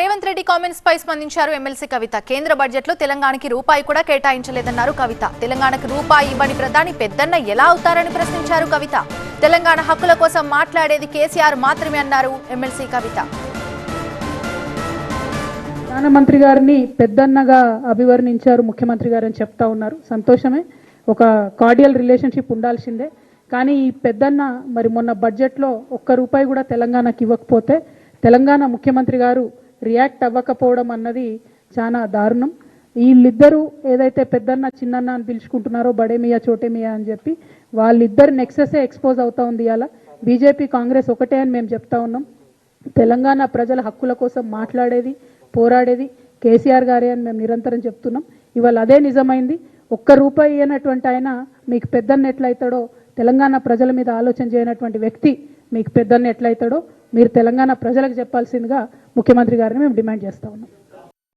Revanth Reddy comments పై స్పందించారు MLC కవిత. కేంద్ర బడ్జెట్లో తెలంగాణకి రూపాయి కూడా కేటాయించలేదన్నారు కవిత. తెలంగాణకు రూపాయి ఇవ్వని ప్రధాని పెద్దన్న ఎలా అవుతారని ప్రశ్నించారు కవిత. తెలంగాణ హక్కుల కోసం మాట్లాడేది కేసీఆర్ మాత్రమే అన్నారు ఎమ్మెల్సీ కవిత. ప్రధానమంత్రి గారిని పెద్దన్నగా అభివర్ణించారు ముఖ్యమంత్రి గారు అని చెప్తా ఉన్నారు. సంతోషమే. ఒక కార్డియల్ రిలేషన్షిప్ ఉండాల్సిందే. కానీ ఈ పెద్దన్న మరి మొన్న బడ్జెట్లో ఒక్క రూపాయి కూడా తెలంగాణకి ఇవ్వకపోతే తెలంగాణ ముఖ్యమంత్రి గారు రియాక్ట్ అవ్వకపోవడం అన్నది చాలా దారుణం. వీళ్ళిద్దరూ ఏదైతే పెద్దన్న చిన్నన్న అని పిలుచుకుంటున్నారో బడేమియా చోటేమియా అని చెప్పి వాళ్ళిద్దరు నెక్సెసే ఎక్స్పోజ్ అవుతా ఉంది అలా బీజేపీ కాంగ్రెస్ ఒకటే అని మేము చెప్తా ఉన్నాం. తెలంగాణ ప్రజల హక్కుల కోసం మాట్లాడేది పోరాడేది కేసీఆర్ గారే అని మేము నిరంతరం చెప్తున్నాం. ఇవాళ అదే నిజమైంది. ఒక్క రూపాయి అయినటువంటి ఆయన మీకు పెద్దన్న ఎట్లయితాడో తెలంగాణ ప్రజల మీద ఆలోచన చేయనటువంటి వ్యక్తి మీకు పెద్దన్న ఎట్లయితాడో మీరు తెలంగాణ ప్రజలకు చెప్పాల్సిందిగా ముఖ్యమంత్రి గారిని మేము డిమాండ్ చేస్తా ఉన్నాం.